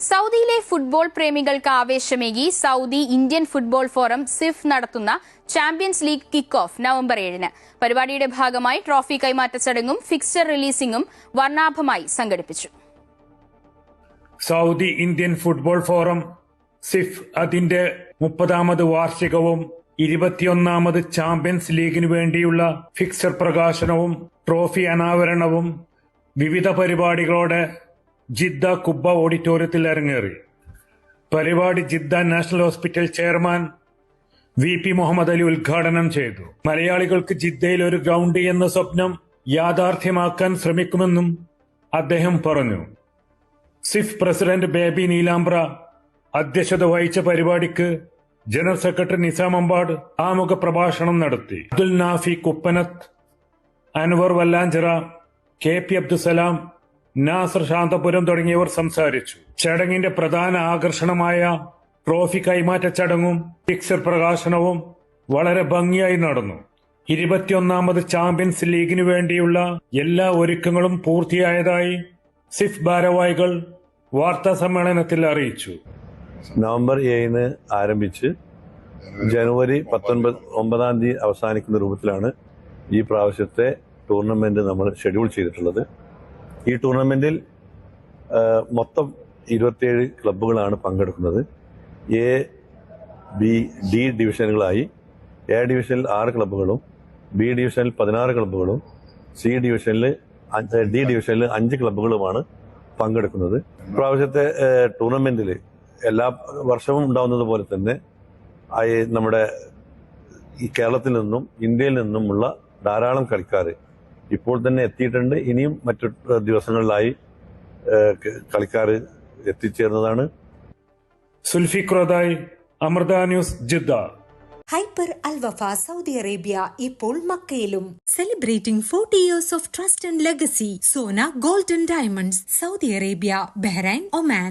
സൗദിയിലെ ഫുട്ബോൾ പ്രേമികൾക്ക് ആവേശമേകി Saudi Indian football forum SIF നടത്തുന്ന champions league kick off November ഏഴിന്. പരിപാടിയുടെ ഭാഗമായി ട്രോഫി കൈമാറ്റ ചടങ്ങും ഫിക്സ്ചർ റിലീസിംഗും വർണാഭമായി സംഘടിപ്പിച്ചു. Saudi Indian football forum SIF അതിന്റെ മുപ്പതാമത് വാർഷികവും ഇരുപത്തിയൊന്നാമത് ചാമ്പ്യൻസ് ലീഗിനു വേണ്ടിയുള്ള ഫിക്സർ പ്രകാശനവും ട്രോഫി അനാവരണവും വിവിധ പരിപാടികളോടെ ജിദ്ദ കുബ്ബ ഓഡിറ്റോറിയത്തിൽ അരങ്ങേറി. പരിപാടി Jeddah national hospital chairman V P Muhammad Ali ഉദ്ഘാടനം ചെയ്തു. മലയാളികൾക്ക് ജിദ്ദയിൽ ഒരു ഗ്രൗണ്ട് എന്ന സ്വപ്നം യാഥാർത്ഥ്യമാക്കാൻ ശ്രമിക്കുമെന്നും അദ്ദേഹം പറഞ്ഞു. സിഫ് പ്രസിഡന്റ് ബേബി നീലാംബ്ര അധ്യക്ഷത വഹിച്ച പരിപാടിക്ക് ജനറൽ സെക്രട്ടറി നിസാം അമ്പാട് ആമുഖ പ്രഭാഷണം നടത്തി. അബ്ദുൽ നാഫി കുപ്പനത്ത് അൻവർ വല്ലാഞ്ചിറ കെ പി അബ്ദുസലാം നാസർ ശാന്തപുരം തുടങ്ങിയവർ സംസാരിച്ചു. ചടങ്ങിന്റെ പ്രധാന ആകർഷണമായ ട്രോഫി കൈമാറ്റ ചടങ്ങും പിക്സർ പ്രകാശനവും വളരെ ഭംഗിയായി നടന്നു. ഇരുപത്തിയൊന്നാമത് ചാമ്പ്യൻസ് ലീഗിനു വേണ്ടിയുള്ള എല്ലാ ഒരുക്കങ്ങളും പൂർത്തിയായതായി സിഫ് ഭാരവാഹികൾ വാർത്താ സമ്മേളനത്തിൽ അറിയിച്ചു. നവംബർ ഏഴിന് ആരംഭിച്ച് ജനുവരി പത്തൊൻപത് ഒമ്പതാം തീയതി അവസാനിക്കുന്ന രൂപത്തിലാണ് ഈ പ്രാവശ്യത്തെ ടൂർണമെന്റ് നമ്മൾ ഷെഡ്യൂൾ ചെയ്തിട്ടുള്ളത്. ഈ ടൂർണമെന്റിൽ മൊത്തം ഇരുപത്തിയേഴ് ക്ലബ്ബുകളാണ് പങ്കെടുക്കുന്നത്. എ ബി ഡി ഡിവിഷനുകളായി. എ ഡിവിഷനിൽ ആറ് ക്ലബ്ബുകളും ബി ഡിവിഷനിൽ പതിനാറ് ക്ലബ്ബുകളും സി ഡിവിഷനിൽ ഡി ഡിവിഷനിൽ അഞ്ച് ക്ലബ്ബുകളുമാണ് പങ്കെടുക്കുന്നത്. പ്രാവശ്യത്തെ ടൂർണമെന്റിൽ എല്ലാ വർഷവും ഉണ്ടാവുന്നത് പോലെ തന്നെ നമ്മുടെ ഈ കേരളത്തിൽ നിന്നും ഇന്ത്യയിൽ നിന്നുമുള്ള ധാരാളം കളിക്കാർ ഇപ്പോൾ തന്നെ എത്തിയിട്ടുണ്ട്. ഇനിയും മറ്റു ദിവസങ്ങളിലായി കളിക്കാർ എത്തിച്ചേർന്നതാണ്. Amrita news Jeddah. Hyper Alwafa Saudi Arabia ഇപ്പോൾ മക്കയിലും. Celebrating forty years of trust and legacy Sona golden diamonds Saudi Arabia Bahrain Oman.